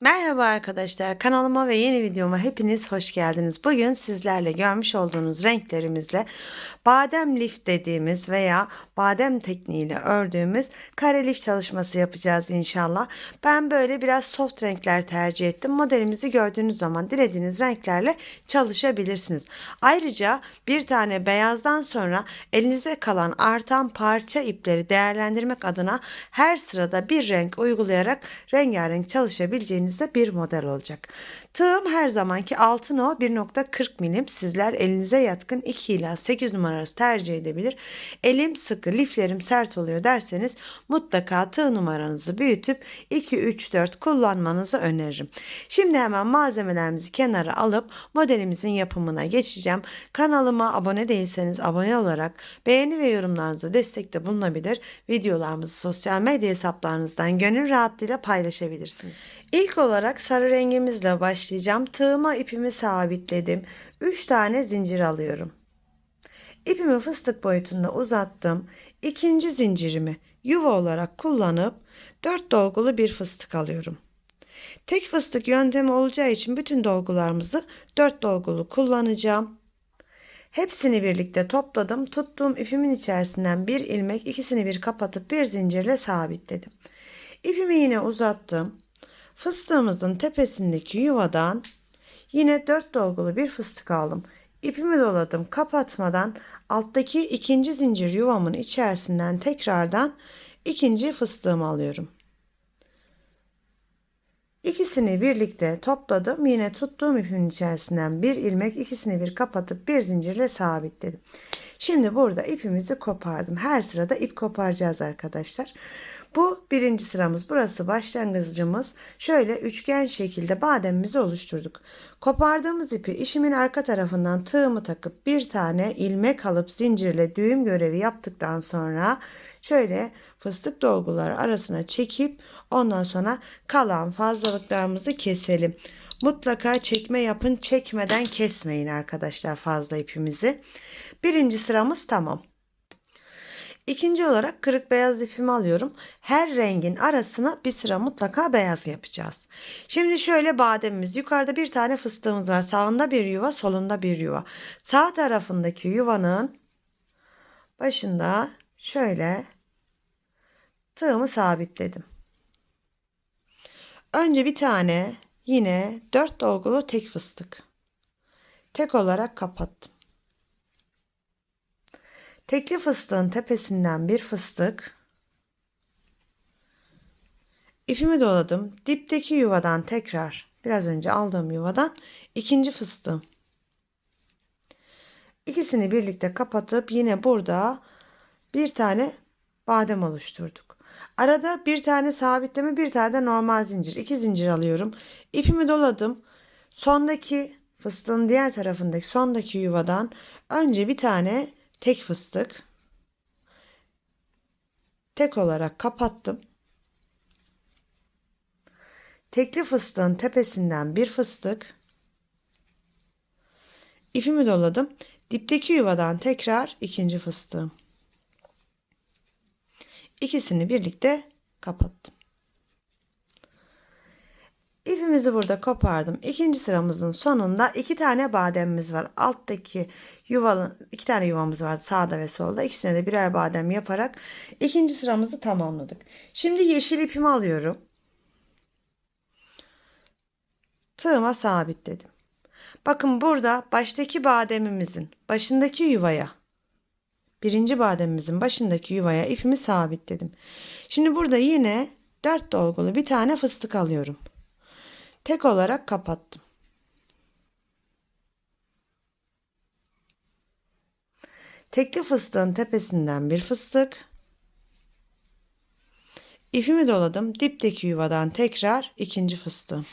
Merhaba arkadaşlar kanalıma ve yeni videoma hepiniz hoş geldiniz. Bugün sizlerle görmüş olduğunuz renklerimizle badem lif dediğimiz veya badem tekniğiyle ördüğümüz kare lif çalışması yapacağız inşallah. Ben böyle biraz soft renkler tercih ettim. Modelimizi gördüğünüz zaman dilediğiniz renklerle çalışabilirsiniz. Ayrıca bir tane beyazdan sonra elinize kalan artan parça ipleri değerlendirmek adına her sırada bir renk uygulayarak rengarenk çalışabileceğiniz elinizde bir model olacak. Tığım her zamanki altın o 1.40 milim. Sizler elinize yatkın 2 ila 8 numarası tercih edebilir. Elim sıkı, liflerim sert oluyor derseniz mutlaka tığ numaranızı büyütüp 2, 3, 4 kullanmanızı öneririm. Şimdi hemen malzemelerimizi kenara alıp modelimizin yapımına geçeceğim. Kanalıma abone değilseniz abone olarak beğeni ve yorumlarınızı destekte bulunabilir. Videolarımızı sosyal medya hesaplarınızdan gönül rahatlığıyla paylaşabilirsiniz. İlk olarak sarı rengimizle başlayacağım. Tığıma ipimi sabitledim. 3 tane zincir alıyorum. İpimi fıstık boyutunda uzattım. İkinci zincirimi yuva olarak kullanıp 4 dolgulu bir fıstık alıyorum. Tek fıstık yöntemi olacağı için bütün dolgularımızı 4 dolgulu kullanacağım. Hepsini birlikte topladım. Tuttuğum ipimin içerisinden bir ilmek ikisini bir kapatıp bir zincirle sabitledim. İpimi yine uzattım. Fıstığımızın tepesindeki yuvadan yine 4 dolgulu bir fıstık aldım. İpimi doladım kapatmadan alttaki ikinci zincir yuvamın içerisinden tekrardan ikinci fıstığımı alıyorum. İkisini birlikte topladım. Yine tuttuğum ipin içerisinden bir ilmek ikisini bir kapatıp bir zincirle sabitledim. Şimdi burada ipimizi kopardım. Her sırada ip koparacağız arkadaşlar. Bu birinci sıramız. Burası başlangıcımız. Şöyle üçgen şekilde bademimizi oluşturduk. Kopardığımız ipi işimin arka tarafından tığımı takıp bir tane ilmek alıp zincirle düğüm görevi yaptıktan sonra şöyle fıstık dolguları arasına çekip ondan sonra kalan fazlalıklarımızı keselim. Mutlaka çekme yapın. Çekmeden kesmeyin arkadaşlar fazla ipimizi. Birinci sıramız tamam. İkinci olarak kırık beyaz ipimi alıyorum. Her rengin arasına bir sıra mutlaka beyaz yapacağız. Şimdi şöyle bademimiz. Yukarıda bir tane fıstığımız var. Sağında bir yuva, solunda bir yuva. Sağ tarafındaki yuvanın başında şöyle tığımı sabitledim. Önce bir tane yine dört dolgulu tek fıstık. Tek olarak kapattım. Tekli fıstığın tepesinden bir fıstık. İpimi doladım. Dipteki yuvadan tekrar biraz önce aldığım yuvadan ikinci fıstığım. İkisini birlikte kapatıp yine burada bir tane badem oluşturduk. Arada bir tane sabitleme bir tane de normal zincir. iki zincir alıyorum. İpimi doladım. Sondaki fıstığın diğer tarafındaki sondaki yuvadan önce bir tane tek fıstık tek olarak kapattım. Tekli fıstığın tepesinden bir fıstık ipimi doladım. Dipteki yuvadan tekrar ikinci fıstığım. İkisini birlikte kapattım. İpimizi burada kopardım. İkinci sıramızın sonunda iki tane bademimiz var. Alttaki yuvalı iki tane yuvamız var sağda ve solda. İkisine de birer badem yaparak ikinci sıramızı tamamladık. Şimdi yeşil ipimi alıyorum. Tığıma sabitledim. Bakın burada baştaki bademimizin başındaki yuvaya birinci bademimizin başındaki yuvaya ipimi sabitledim. Şimdi burada yine dört dolgulu bir tane fıstık alıyorum tek olarak kapattım. Tekli fıstığın tepesinden bir fıstık. İpimi doladım. Dipteki yuvadan tekrar ikinci fıstığım.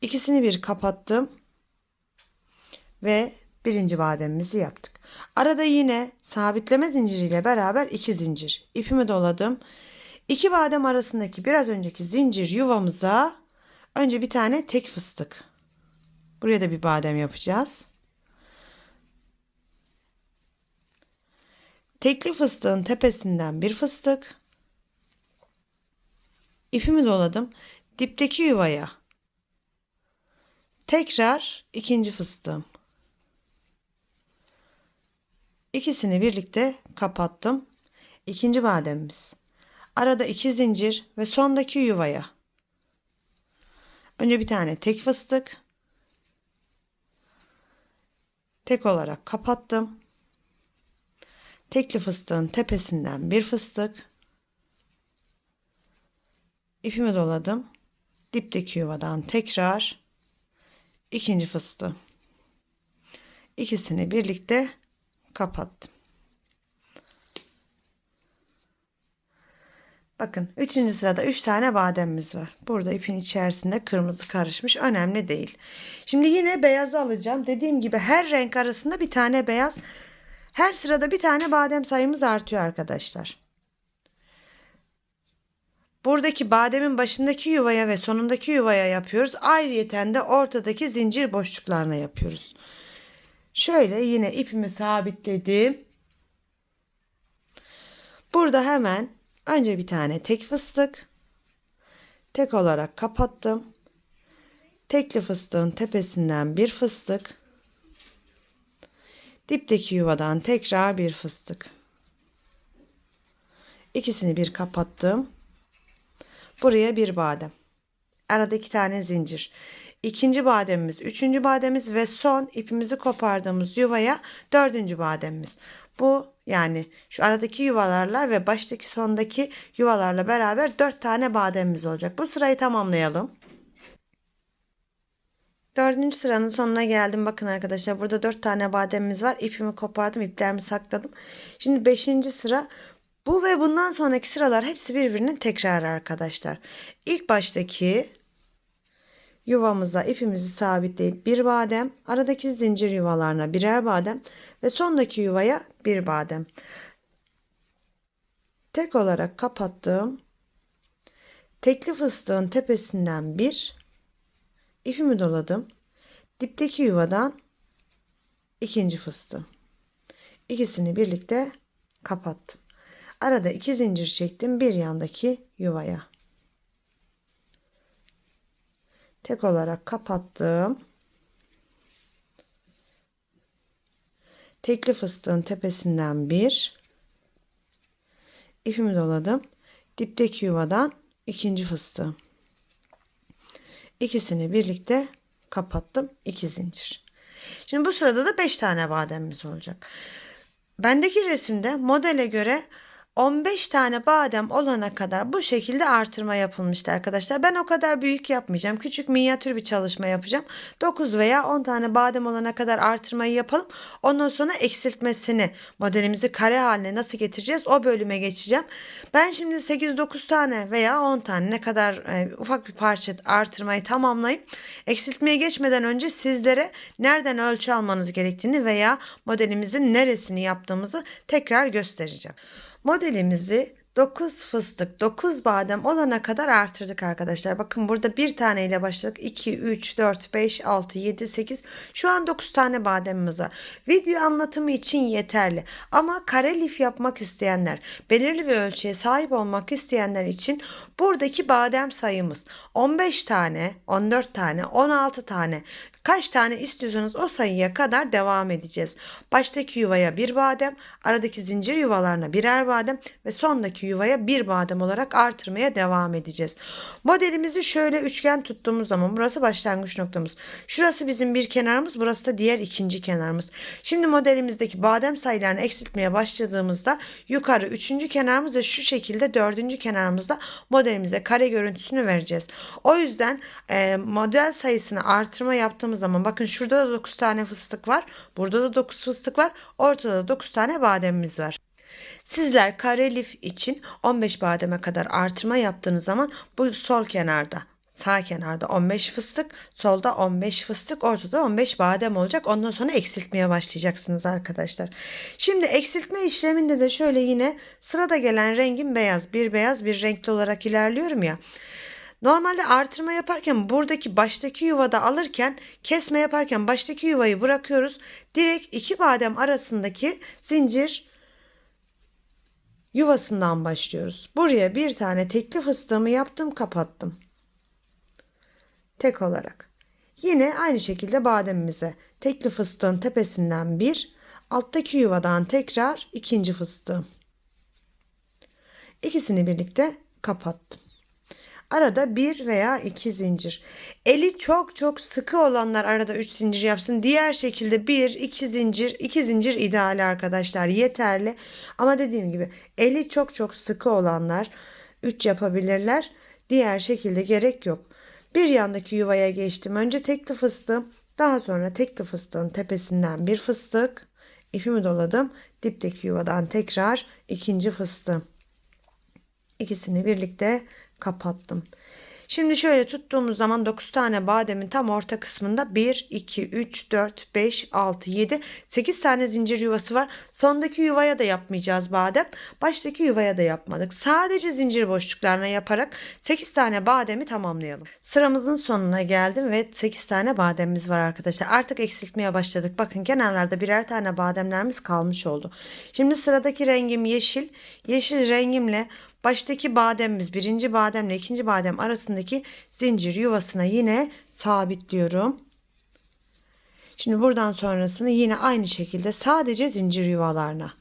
İkisini bir kapattım. Ve birinci bademimizi yaptık. Arada yine sabitleme zinciriyle beraber iki zincir. İpimi doladım. İki badem arasındaki biraz önceki zincir yuvamıza önce bir tane tek fıstık. Buraya da bir badem yapacağız. Tekli fıstığın tepesinden bir fıstık. ipimi doladım. Dipteki yuvaya tekrar ikinci fıstığım. İkisini birlikte kapattım. İkinci bademimiz. Arada iki zincir ve sondaki yuvaya. Önce bir tane tek fıstık. Tek olarak kapattım. Tekli fıstığın tepesinden bir fıstık. İpimi doladım. Dipteki yuvadan tekrar ikinci fıstığı. İkisini birlikte kapattım. Bakın 3. sırada 3 tane bademimiz var. Burada ipin içerisinde kırmızı karışmış. Önemli değil. Şimdi yine beyazı alacağım. Dediğim gibi her renk arasında bir tane beyaz. Her sırada bir tane badem sayımız artıyor arkadaşlar. Buradaki bademin başındaki yuvaya ve sonundaki yuvaya yapıyoruz. Ayrıyeten de ortadaki zincir boşluklarına yapıyoruz. Şöyle yine ipimi sabitledim. Burada hemen önce bir tane tek fıstık. Tek olarak kapattım. Tekli fıstığın tepesinden bir fıstık. Dipteki yuvadan tekrar bir fıstık. İkisini bir kapattım. Buraya bir badem. Arada iki tane zincir. İkinci bademimiz, üçüncü bademimiz ve son ipimizi kopardığımız yuvaya dördüncü bademimiz. Bu yani şu aradaki yuvalarla ve baştaki sondaki yuvalarla beraber dört tane bademimiz olacak. Bu sırayı tamamlayalım. Dördüncü sıranın sonuna geldim. Bakın arkadaşlar burada dört tane bademimiz var. İpimi kopardım, iplerimi sakladım. Şimdi beşinci sıra bu ve bundan sonraki sıralar hepsi birbirinin tekrarı arkadaşlar. İlk baştaki yuvamıza ipimizi sabitleyip bir badem, aradaki zincir yuvalarına birer badem ve sondaki yuvaya bir badem. Tek olarak kapattığım tekli fıstığın tepesinden bir ipimi doladım. Dipteki yuvadan ikinci fıstığım. İkisini birlikte kapattım. Arada iki zincir çektim bir yandaki yuvaya. Tek olarak kapattım. Tekli fıstığın tepesinden bir ipimi doladım. Dipteki yuvadan ikinci fıstığım. İkisini birlikte kapattım. iki zincir. Şimdi bu sırada da 5 tane bademimiz olacak. Bendeki resimde modele göre 15 tane badem olana kadar bu şekilde artırma yapılmıştı arkadaşlar. Ben o kadar büyük yapmayacağım. Küçük minyatür bir çalışma yapacağım. 9 veya 10 tane badem olana kadar artırmayı yapalım. Ondan sonra eksiltmesini modelimizi kare haline nasıl getireceğiz o bölüme geçeceğim. Ben şimdi 8-9 tane veya 10 tane ne kadar e, ufak bir parça artırmayı tamamlayıp eksiltmeye geçmeden önce sizlere nereden ölçü almanız gerektiğini veya modelimizin neresini yaptığımızı tekrar göstereceğim. Modelimizi 9 fıstık, 9 badem olana kadar artırdık arkadaşlar. Bakın burada bir tane ile başladık. 2, 3, 4, 5, 6, 7, 8. Şu an 9 tane bademimiz var. Video anlatımı için yeterli. Ama kare lif yapmak isteyenler, belirli bir ölçüye sahip olmak isteyenler için buradaki badem sayımız 15 tane, 14 tane, 16 tane. Kaç tane istiyorsanız o sayıya kadar devam edeceğiz. Baştaki yuvaya bir badem, aradaki zincir yuvalarına birer badem ve sondaki yuvaya bir badem olarak artırmaya devam edeceğiz. Modelimizi şöyle üçgen tuttuğumuz zaman burası başlangıç noktamız. Şurası bizim bir kenarımız, burası da diğer ikinci kenarımız. Şimdi modelimizdeki badem sayılarını eksiltmeye başladığımızda yukarı üçüncü kenarımız ve şu şekilde dördüncü kenarımızda modelimize kare görüntüsünü vereceğiz. O yüzden e, model sayısını artırma yaptığımız zaman bakın şurada da 9 tane fıstık var. Burada da 9 fıstık var. Ortada da 9 tane bademimiz var. Sizler kare lif için 15 bademe kadar artırma yaptığınız zaman bu sol kenarda sağ kenarda 15 fıstık, solda 15 fıstık, ortada 15 badem olacak. Ondan sonra eksiltmeye başlayacaksınız arkadaşlar. Şimdi eksiltme işleminde de şöyle yine sırada gelen rengim beyaz. Bir beyaz bir renkli olarak ilerliyorum ya. Normalde artırma yaparken buradaki baştaki yuvada alırken kesme yaparken baştaki yuvayı bırakıyoruz. Direkt iki badem arasındaki zincir yuvasından başlıyoruz. Buraya bir tane tekli fıstığımı yaptım, kapattım. Tek olarak. Yine aynı şekilde bademimize tekli fıstığın tepesinden bir, alttaki yuvadan tekrar ikinci fıstığım. İkisini birlikte kapattım. Arada bir veya iki zincir. Eli çok çok sıkı olanlar arada üç zincir yapsın. Diğer şekilde bir, iki zincir, iki zincir ideal arkadaşlar. Yeterli. Ama dediğim gibi eli çok çok sıkı olanlar üç yapabilirler. Diğer şekilde gerek yok. Bir yandaki yuvaya geçtim. Önce tekli fıstığım, daha sonra tekli fıstığın tepesinden bir fıstık. İpimi doladım. Dipteki yuvadan tekrar ikinci fıstığım. İkisini birlikte kapattım. Şimdi şöyle tuttuğumuz zaman 9 tane bademin tam orta kısmında 1, 2, 3, 4, 5, 6, 7, 8 tane zincir yuvası var. Sondaki yuvaya da yapmayacağız badem. Baştaki yuvaya da yapmadık. Sadece zincir boşluklarına yaparak 8 tane bademi tamamlayalım. Sıramızın sonuna geldim ve 8 tane bademimiz var arkadaşlar. Artık eksiltmeye başladık. Bakın kenarlarda birer tane bademlerimiz kalmış oldu. Şimdi sıradaki rengim yeşil. Yeşil rengimle baştaki bademimiz birinci bademle ikinci badem arasındaki zincir yuvasına yine sabitliyorum. Şimdi buradan sonrasını yine aynı şekilde sadece zincir yuvalarına.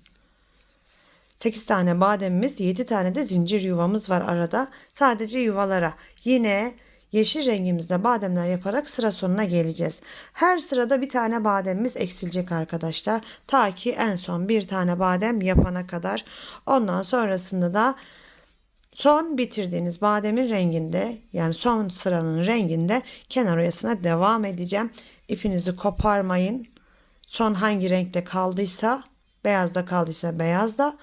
8 tane bademimiz 7 tane de zincir yuvamız var arada. Sadece yuvalara yine yeşil rengimizde bademler yaparak sıra sonuna geleceğiz. Her sırada bir tane bademimiz eksilecek arkadaşlar. Ta ki en son bir tane badem yapana kadar. Ondan sonrasında da Son bitirdiğiniz bademin renginde yani son sıranın renginde kenar oyasına devam edeceğim. İpinizi koparmayın. Son hangi renkte kaldıysa beyazda kaldıysa beyazda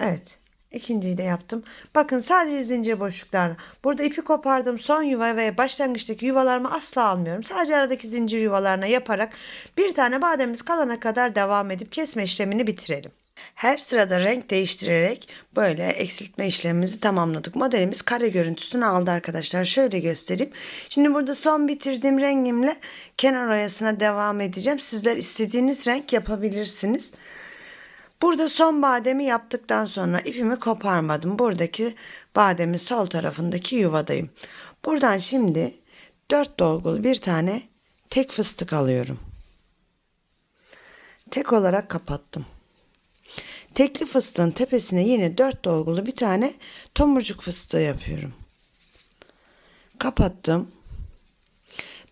Evet. İkinciyi de yaptım. Bakın sadece zincir boşluklarla. Burada ipi kopardım. Son yuva ve başlangıçtaki yuvalarımı asla almıyorum. Sadece aradaki zincir yuvalarına yaparak bir tane bademimiz kalana kadar devam edip kesme işlemini bitirelim. Her sırada renk değiştirerek böyle eksiltme işlemimizi tamamladık. Modelimiz kare görüntüsünü aldı arkadaşlar. Şöyle göstereyim. Şimdi burada son bitirdiğim rengimle kenar oyasına devam edeceğim. Sizler istediğiniz renk yapabilirsiniz. Burada son bademi yaptıktan sonra ipimi koparmadım. Buradaki bademin sol tarafındaki yuvadayım. Buradan şimdi 4 dolgulu bir tane tek fıstık alıyorum. Tek olarak kapattım. Tekli fıstığın tepesine yine 4 dolgulu bir tane tomurcuk fıstığı yapıyorum. Kapattım.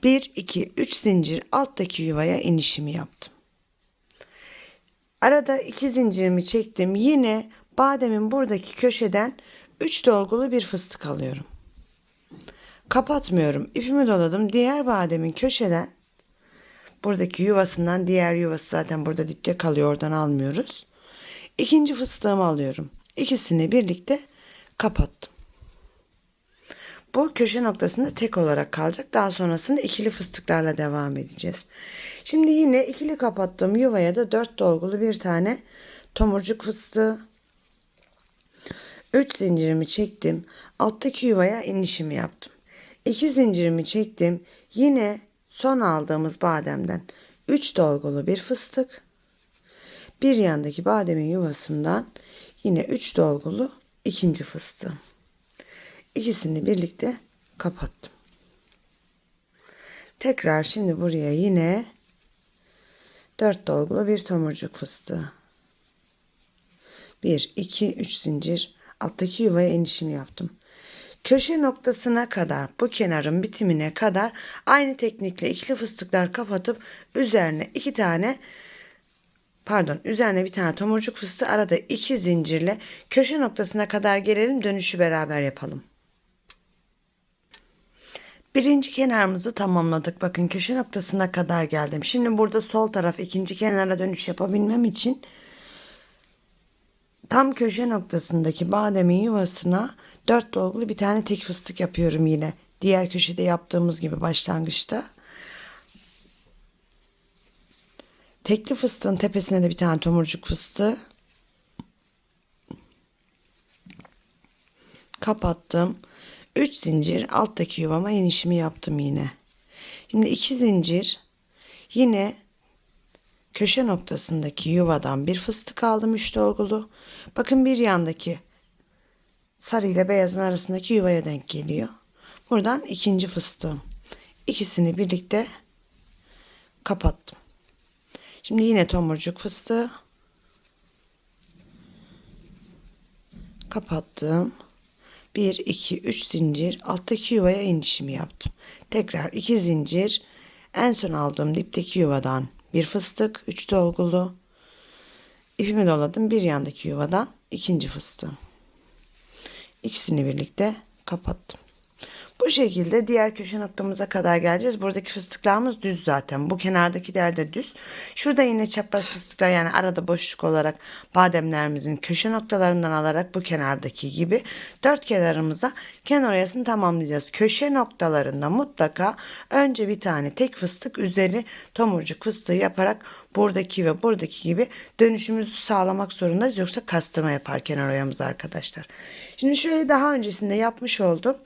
1 2 3 zincir alttaki yuvaya inişimi yaptım. Arada iki zincirimi çektim. Yine bademin buradaki köşeden 3 dolgulu bir fıstık alıyorum. Kapatmıyorum. İpimi doladım. Diğer bademin köşeden buradaki yuvasından diğer yuvası zaten burada dipte kalıyor. Oradan almıyoruz. İkinci fıstığımı alıyorum. İkisini birlikte kapattım. Bu köşe noktasında tek olarak kalacak. Daha sonrasında ikili fıstıklarla devam edeceğiz. Şimdi yine ikili kapattığım yuvaya da 4 dolgulu bir tane tomurcuk fıstığı 3 zincirimi çektim. Alttaki yuvaya inişimi yaptım. 2 zincirimi çektim. Yine son aldığımız bademden 3 dolgulu bir fıstık. Bir yandaki bademin yuvasından yine 3 dolgulu ikinci fıstığım. İkisini birlikte kapattım. Tekrar şimdi buraya yine 4 dolgulu bir tomurcuk fıstığı. 1, 2, 3 zincir alttaki yuvaya inişimi yaptım. Köşe noktasına kadar bu kenarın bitimine kadar aynı teknikle ikili fıstıklar kapatıp üzerine iki tane pardon üzerine bir tane tomurcuk fıstığı arada iki zincirle köşe noktasına kadar gelelim dönüşü beraber yapalım. Birinci kenarımızı tamamladık. Bakın köşe noktasına kadar geldim. Şimdi burada sol taraf ikinci kenara dönüş yapabilmem için tam köşe noktasındaki bademin yuvasına dört dolgulu bir tane tek fıstık yapıyorum yine. Diğer köşede yaptığımız gibi başlangıçta. Tekli fıstığın tepesine de bir tane tomurcuk fıstığı. Kapattım. 3 zincir alttaki yuvama inişimi yaptım yine. Şimdi 2 zincir yine köşe noktasındaki yuvadan bir fıstık aldım 3 dolgulu. Bakın bir yandaki sarı ile beyazın arasındaki yuvaya denk geliyor. Buradan ikinci fıstığım. İkisini birlikte kapattım. Şimdi yine tomurcuk fıstığı kapattım. 1 2 3 zincir alttaki yuvaya inişimi yaptım. Tekrar 2 zincir en son aldığım dipteki yuvadan bir fıstık 3 dolgulu ipimi doladım bir yandaki yuvadan ikinci fıstığım. İkisini birlikte kapattım. Bu şekilde diğer köşe noktamıza kadar geleceğiz. Buradaki fıstıklarımız düz zaten. Bu kenardakiler de düz. Şurada yine çapraz fıstıklar yani arada boşluk olarak bademlerimizin köşe noktalarından alarak bu kenardaki gibi dört kenarımıza kenar oyasını tamamlayacağız. Köşe noktalarında mutlaka önce bir tane tek fıstık üzeri tomurcuk fıstığı yaparak buradaki ve buradaki gibi dönüşümüzü sağlamak zorundayız. Yoksa kastırma yapar kenar oyamız arkadaşlar. Şimdi şöyle daha öncesinde yapmış oldum.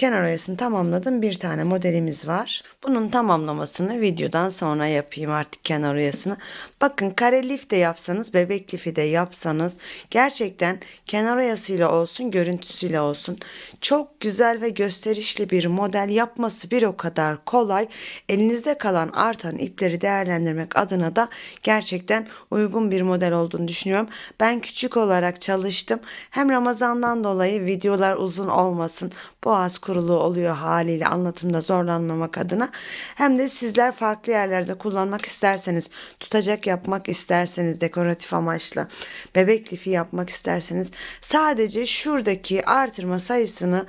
Kenar oyasını tamamladım. Bir tane modelimiz var. Bunun tamamlamasını videodan sonra yapayım artık kenar oyasını. Bakın kare lif de yapsanız, bebek lifi de yapsanız gerçekten kenar oyasıyla olsun, görüntüsüyle olsun çok güzel ve gösterişli bir model yapması bir o kadar kolay. Elinizde kalan artan ipleri değerlendirmek adına da gerçekten uygun bir model olduğunu düşünüyorum. Ben küçük olarak çalıştım. Hem Ramazan'dan dolayı videolar uzun olmasın. Boğaz kurulu oluyor haliyle anlatımda zorlanmamak adına. Hem de sizler farklı yerlerde kullanmak isterseniz, tutacak yapmak isterseniz dekoratif amaçlı, bebek lifi yapmak isterseniz sadece şuradaki artırma sayısını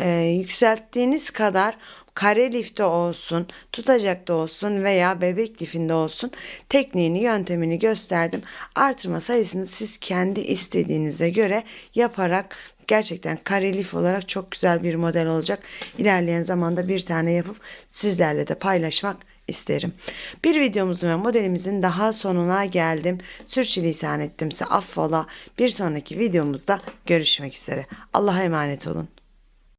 e, yükselttiğiniz kadar kare lifte olsun, tutacakta olsun veya bebek lifinde olsun tekniğini, yöntemini gösterdim. Artırma sayısını siz kendi istediğinize göre yaparak gerçekten kare lif olarak çok güzel bir model olacak. İlerleyen zamanda bir tane yapıp sizlerle de paylaşmak isterim. Bir videomuzun ve modelimizin daha sonuna geldim. Sürçülisan ettimse affola. Bir sonraki videomuzda görüşmek üzere. Allah'a emanet olun.